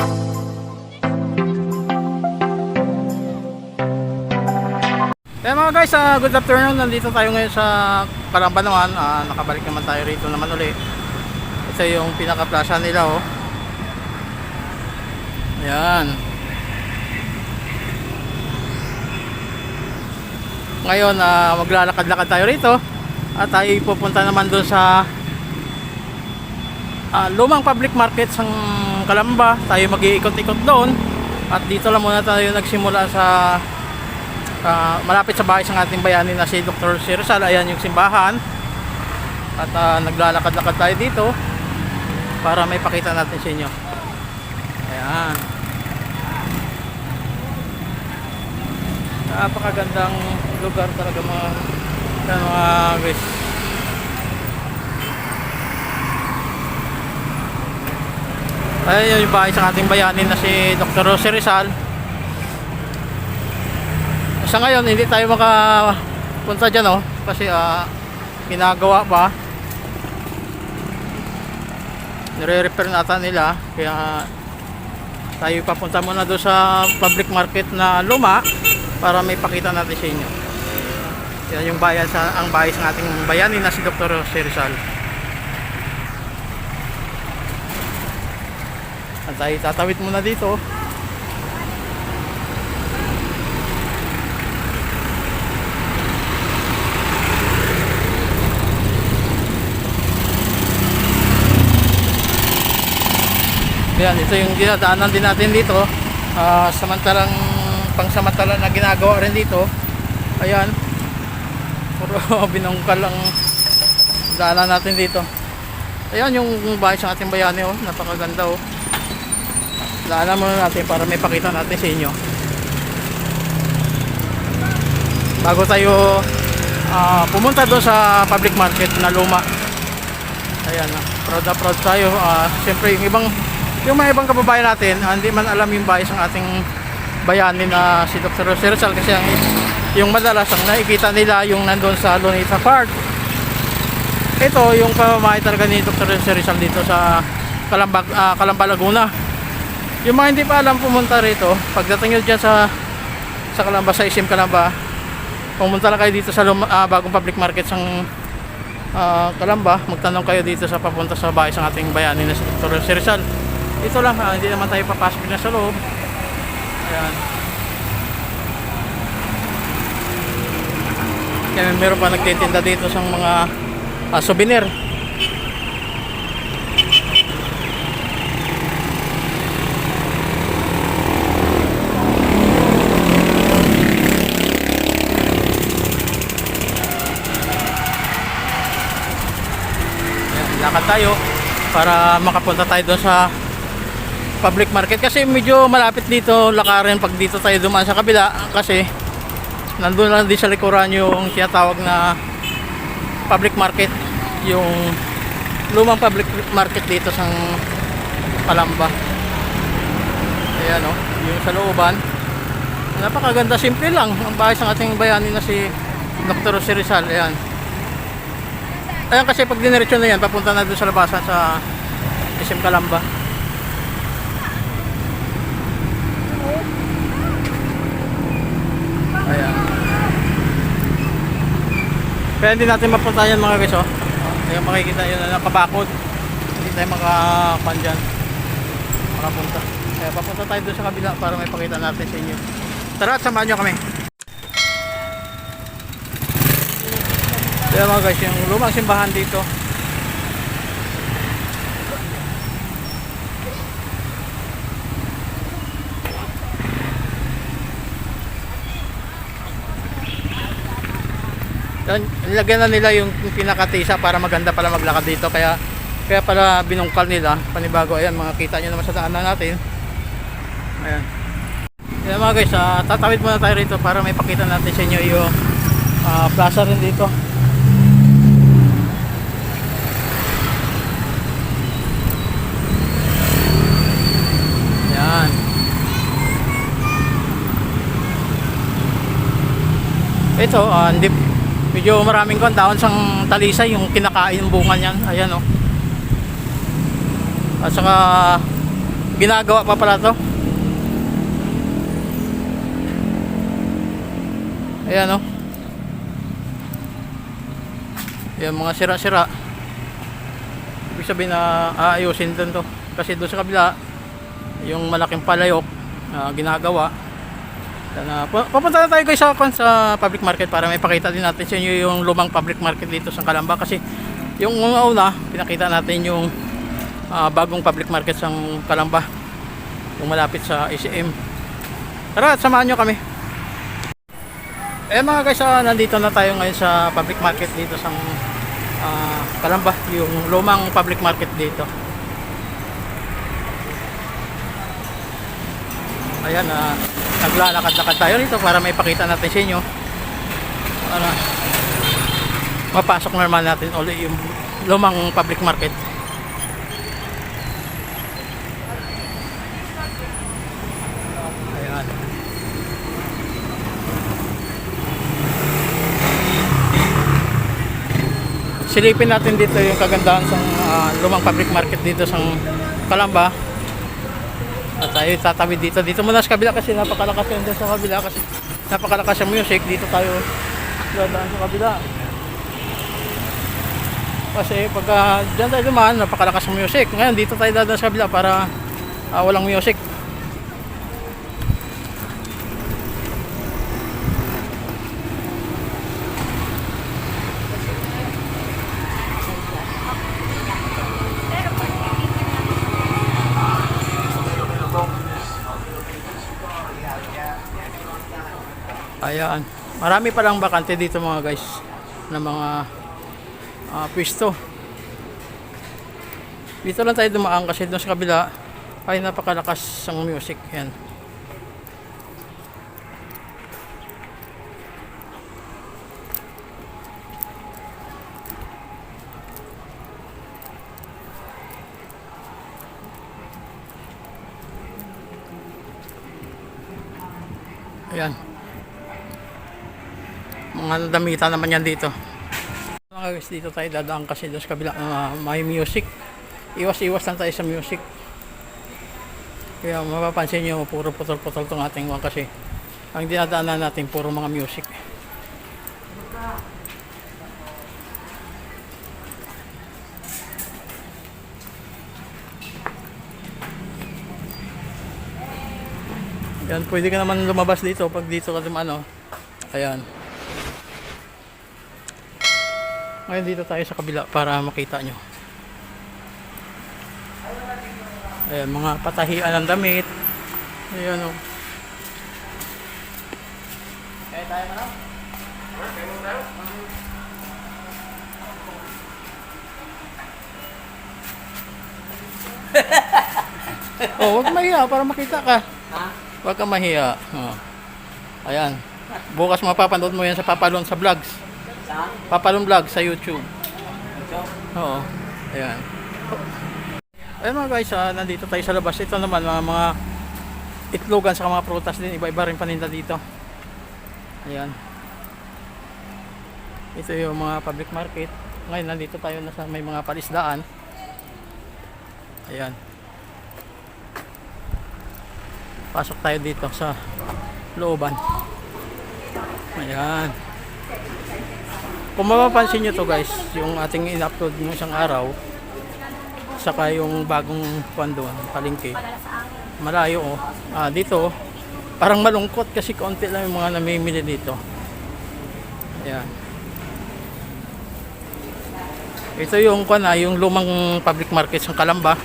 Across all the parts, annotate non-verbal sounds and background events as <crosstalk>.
Kaya mga guys, ah, good afternoon. Nandito tayo ngayon sa Kalamba naman. Ah, nakabalik naman tayo rito naman uli. Ito yung pinaka-plaza nila oh. Yan. Ngayon, ah, maglalakad-lakad tayo rito. At tayo pupunta naman doon sa ah, lumang public market sa Kalamba. Tayo mag-iikot-ikot doon. At dito lang muna tayo nagsimula sa Ah, malapit sa bahay ng ating bayani na si Dr. Si Rizal. Ayan yung simbahan. At ah, naglalakad-lakad tayo dito para may pakita natin sa inyo. Ayan. Napakagandang lugar talaga mga mga guys. Ayan yung bahay sa ating bayani na si Dr. Jose Rizal sa ngayon hindi tayo makapunta dyan oh kasi ah, ginagawa pa nire-repair nata nila kaya tayo papunta muna doon sa public market na luma para may pakita natin sa inyo yan yung bayan sa ang bahay sa ating bayani na si Dr. Jose Rizal tayo tatawid muna dito Yan, ito yung dinadaanan din natin dito. Ah, samantalang pangsamantala na ginagawa rin dito. Ayan. Puro <laughs> binungkal ang daanan natin dito. Ayan yung bahay sa ating bayani oh. Napakaganda oh. Daanan muna natin para may pakita natin sa inyo. Bago tayo ah, pumunta doon sa public market na luma. Ayan, ah, proud na proud tayo. Ah, Siyempre yung ibang yung mga ibang kababayan natin, hindi man alam yung bias ng ating bayani na si Dr. Rizal kasi ang yung madalas ang nakikita nila yung nandun sa Lunita Park. Ito yung pamamahay talaga ni Dr. Rizal dito sa Kalamba, ah, Kalamba Laguna. Yung mga hindi pa alam pumunta rito, pagdating nyo dyan sa sa Kalamba, sa Isim Kalamba, pumunta lang kayo dito sa lum- ah, bagong public market sang ah, Kalamba, magtanong kayo dito sa papunta sa bahay ng ating bayani na si Dr. Jose Rizal. Ito lang ha, hindi naman tayo papasok na sa loob. Ayan. Kaya meron pa nagtitinda dito sa mga ah, souvenir. Ayan, lakad tayo para makapunta tayo doon sa public market. Kasi medyo malapit dito lakarin pag dito tayo dumaan sa kabila. Kasi nandun lang din sa likuran yung tinatawag na public market yung lumang public market dito sa Palamba. Ayan o yung sa looban napakaganda. Simple lang. Ang bahay ng ating bayani na si Dr. Rizal. Ayan ayan kasi pag diniretso na yan papunta na doon sa labasan sa SM Kalamba Ayan. Kaya hindi natin mapunta yan mga guys oh. Ayan makikita yun na nakabakod. Hindi tayo makapan dyan. Makapunta. Kaya papunta tayo doon sa kabila para may pakita natin sa inyo. Tara samahan nyo kami. Kaya mga guys, yung lumang simbahan dito. Yan, nilagyan na nila yung pinakatisa para maganda pala maglakad dito. Kaya kaya pala binungkal nila. Panibago ayan mga kita nyo naman sa daanan natin. Ayan. Yan mga guys ah, tatawid muna tayo rito para may pakita natin sa inyo yung ah, plaza rin dito yan ito ah, hindi medyo maraming kon daon sang talisay yung kinakain yung bunga niyan ayan oh at saka ginagawa pa pala to. Ayan oh. Yan mga sira-sira. Ibig sabihin na aayusin din to. Kasi doon sa kabila, yung malaking palayok na ginagawa. Pupunta na tayo guys sa, public market para may pakita din natin sa inyo yung lumang public market dito sa Kalamba. Kasi yung una, pinakita natin yung ah, bagong public market sa Kalamba. Yung malapit sa ACM. Tara, at samahan nyo kami. Eh mga guys, ah, nandito na tayo ngayon sa public market dito sa ah, Kalamba, yung lumang public market dito. Ayan, ah, naglalakad-lakad tayo dito para may pakita natin sa inyo. Para mapasok naman natin ulit yung lumang public market. Silipin natin dito yung kagandahan sa ah, lumang public market dito sa Kalamba. At tayo tatawid dito. Dito muna sa kabila kasi napakalakas yun dyan sa kabila kasi napakalakas yung music. Dito tayo dadaan sa kabila. Kasi pagka dyan tayo dumaan, napakalakas yung music. Ngayon dito tayo dadaan sa kabila para ah, walang music. Ayan. Marami palang bakante dito mga guys na mga ah, pwesto. Dito lang tayo dumaan kasi doon sa kabila ay napakalakas ng music. Yan. Ayan. Mga damitan naman yan dito. Mga guys, dito tayo dadaan kasi doon sa kabila ah, may music. Iwas-iwas lang tayo sa music. Kaya mapapansin nyo, puro putol-putol tong ating one kasi ang dinadaanan natin puro mga music. Yan, pwede ka naman lumabas dito pag dito ka dumano. Ayan. Ngayon dito tayo sa kabila para makita nyo. Ayan, mga patahian ng damit. Ayan o. Kaya tayo na lang. <laughs> oh, wag mahiya para makita ka. Ha? Huwag kang mahiya. Oh. Ayan. Bukas mapapanood mo yan sa Papalon sa vlogs. Saan? Papalon vlog sa YouTube. Oo. Ayan. Ayan mga guys, ah, nandito tayo sa labas. Ito naman mga, mga itlogan sa mga prutas din. Iba-iba rin paninda dito. Ayan. Ito yung mga public market. Ngayon nandito tayo na sa may mga palisdaan. Ayan. Pasok tayo dito sa looban. Ayan. Kung mapapansin nyo to guys, yung ating in-upload ng isang araw, saka yung bagong kwan doon, malayo oh. Ah, dito, parang malungkot kasi konti lang yung mga namimili dito. Ayan. Ito yung kwan ah, yung lumang public market sa Kalamba.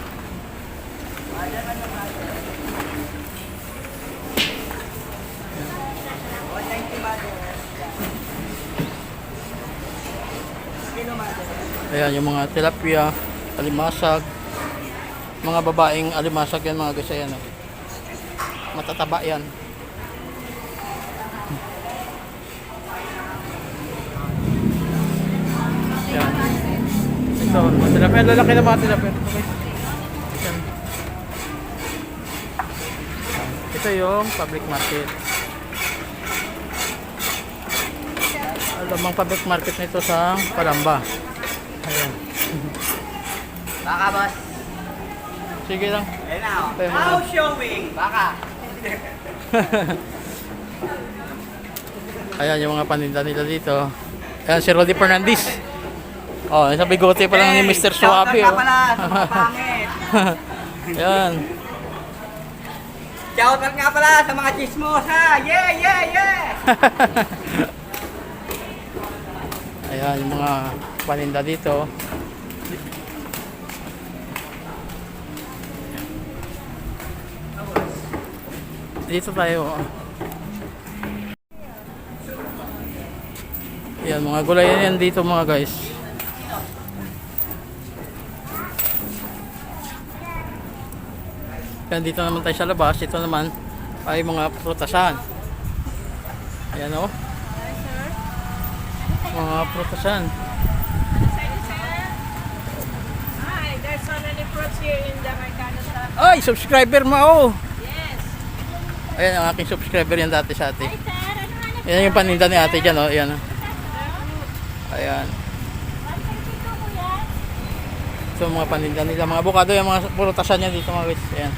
Ayan, yung mga tilapia, alimasag, mga babaeng alimasag yan mga guys, ayan. oh. Matataba yan. Ayan. Ito, mga tilapia, lalaki na mga tilapia. Ayan. Ito yung public market. Alam ang public market nito sa Palamba. Baka boss. Sige lang. Ayan na, oh. Now mga- showing. Baka. <laughs> Ayan yung mga paninda nila dito. Ayan si Roddy Fernandez. Oh, sa bigote pa lang ni Mr. Suabe. Shoutout Oh. ka pala sa mga <laughs> pangit. <laughs> Ayan. Shoutout nga pala sa mga chismosa. Yeah, yeah, yeah. Ayan yung mga paninda dito. Dito tayo. Ayan, mga gulay yan dito mga guys. Ayan, dito naman tayo sa labas. Ito naman ay mga prutasan. Ayan o. Mga prutasan. Ay, subscriber mo ako. Ayan ang aking subscriber yan dati sa ate. Ano hanap Yan yung paninda ni ate dyan, oh. Ayan. oh. Ayan. So, mga paninda nila. Mga bukado yung mga purutasan niya dito, mga guys. Ayan.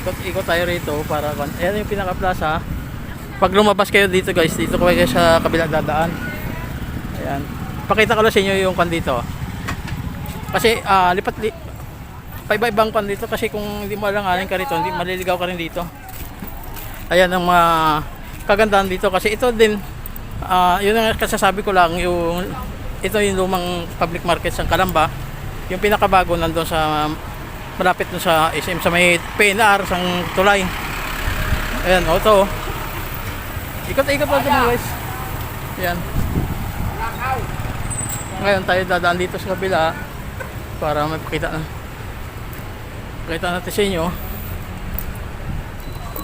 Ikot-ikot tayo rito para... Ayan yung pinaka-plaza. Pag lumabas kayo dito, guys, dito kayo sa kabila dadaan. Ayan. Pakita ko lang sa inyo yung kan dito. Kasi, ah, lipat li paiba-ibang kan dito kasi kung hindi mo alanganin ka rito, hindi maliligaw ka rin dito. Ayan ang mga kagandahan dito kasi ito din ah yun ang kasasabi ko lang yung ito yung lumang public market sa Kalamba. Yung pinakabago nandoon sa malapit dun sa SM sa may PNR sang tulay. Ayan, o to. Ikot-ikot lang dun guys. Ayan. Ngayon tayo dadaan dito sa kabila para mapakita na. Pakita natin sa inyo.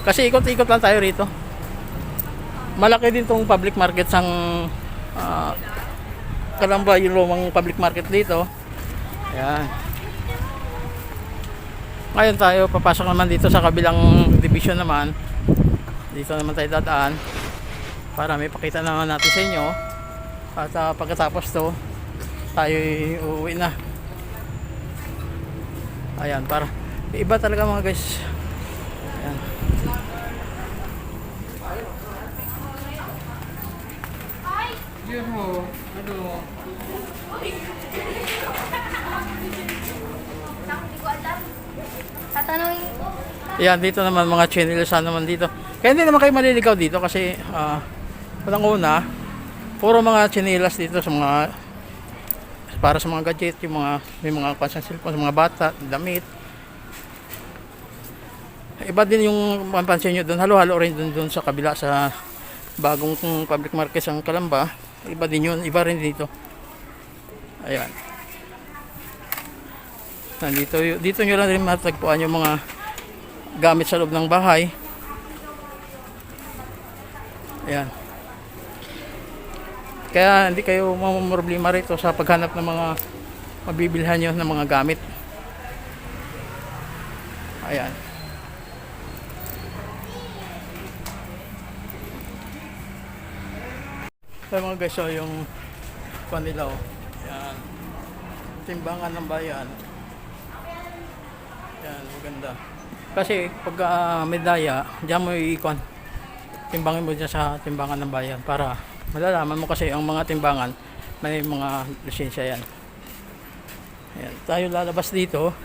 Kasi ikot-ikot lang tayo rito. Malaki din tong public market sang ah, Kalamba yung lumang public market dito. Ayan. Ngayon tayo papasok naman dito sa kabilang division naman. Dito naman tayo dadaan para may pakita naman natin sa inyo. At ah, pagkatapos to, tayo uuwi na. Ayan, para iba talaga mga guys. Ayan. Tatanungin ko. Yan, dito naman mga chinilisan naman dito. Kaya hindi naman kayo maliligaw dito kasi ah unang una, puro mga chinilas dito sa mga para sa mga gadget, yung mga may mga constant cellphone sa mga bata, damit. Iba din yung mapansin nyo doon, halo-halo rin doon, sa kabila sa bagong public market sa Kalamba. Iba din yun, iba rin dito. Ayan. Nandito, dito nyo lang rin matagpuan yung mga gamit sa loob ng bahay. Ayan. Kaya hindi kayo mamumroblema rito sa paghanap ng mga mabibilhan nyo ng mga gamit. Ayan. So mga guys, yung kwan nila oh. Ayan. Timbangan ng bayan. Yan, maganda. Kasi pag ah, may daya, diyan mo iikon. Timbangin mo dyan sa timbangan ng bayan para malalaman mo kasi ang mga timbangan may mga lisensya yan. Ayan, tayo lalabas dito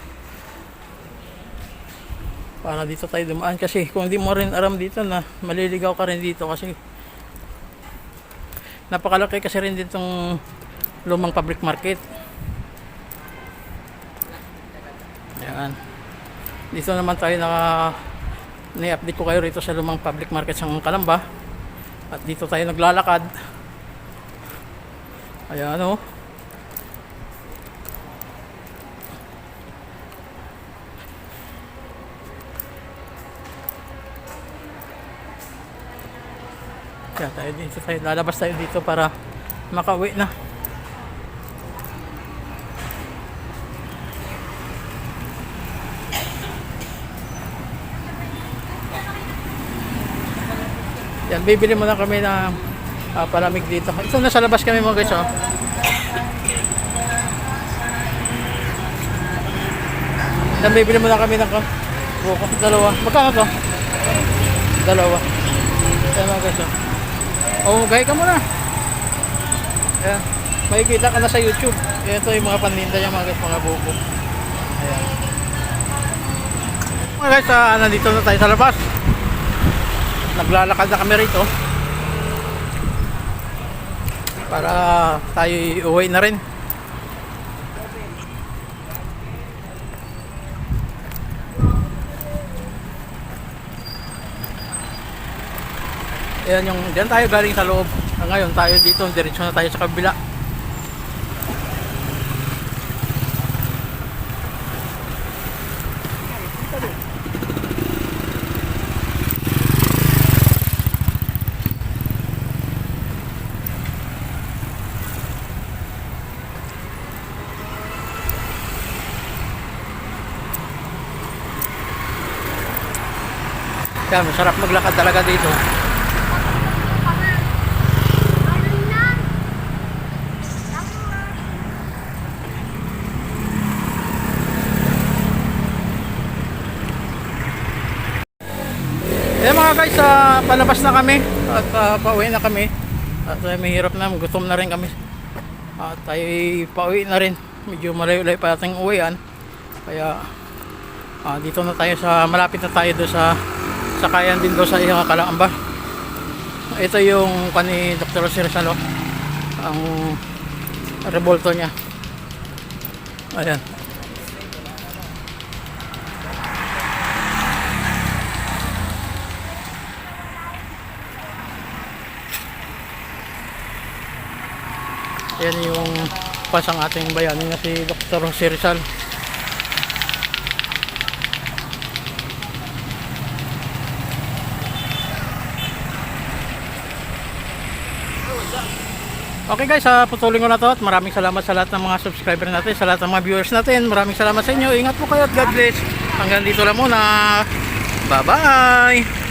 para dito tayo dumaan kasi kung hindi mo rin aram dito na maliligaw ka rin dito kasi napakalaki kasi rin ditong lumang public market. Ayan. Dito naman tayo naka ni-update ko kayo rito sa lumang public market sa Kalamba. At dito tayo naglalakad. Ayan oh. Kaya tayo dito tayo lalabas tayo dito para makauwi na. Yan, bibili muna kami ng ah, palamig dito. Ito nasa labas kami mga guys, oh. Then bibili muna kami ng buko. Dalawa. Magkano to? Dalawa. Ayan mga guys. Oh, oh gaya ka muna. Ayan. Makikita ka na sa YouTube. Ito yung mga paninda niya mga mga buko. Ayan. Mga guys, ah, nandito na tayo sa labas. Naglalakad na kami rito. Para tayo uwi na rin. Ayan yung, diyan tayo galing sa loob. Ah, Ngayon tayo dito, diretso na tayo sa kabila. Kaya masarap maglakad talaga dito. Mga guys, ah, palabas na kami at ah, pauwi na kami. At uh, may hirap na, gutom na rin kami. At tayo pauwi na rin. Medyo malayo-layo pa ating uwian. Kaya ah, dito na tayo sa malapit na tayo doon sa sakayan din doon sa iyong Kalamba. Ito yung kani Dr. Sirsalo. Ang revolto niya. Ayan. Yan yung pasang ating bayani na si Dr. Jose. Okay guys, uh, putulin ko na to at maraming salamat sa lahat ng mga subscriber natin, sa lahat ng mga viewers natin. Maraming salamat sa inyo. Ingat po kayo at God bless. Hanggang dito lang muna. Bye-bye!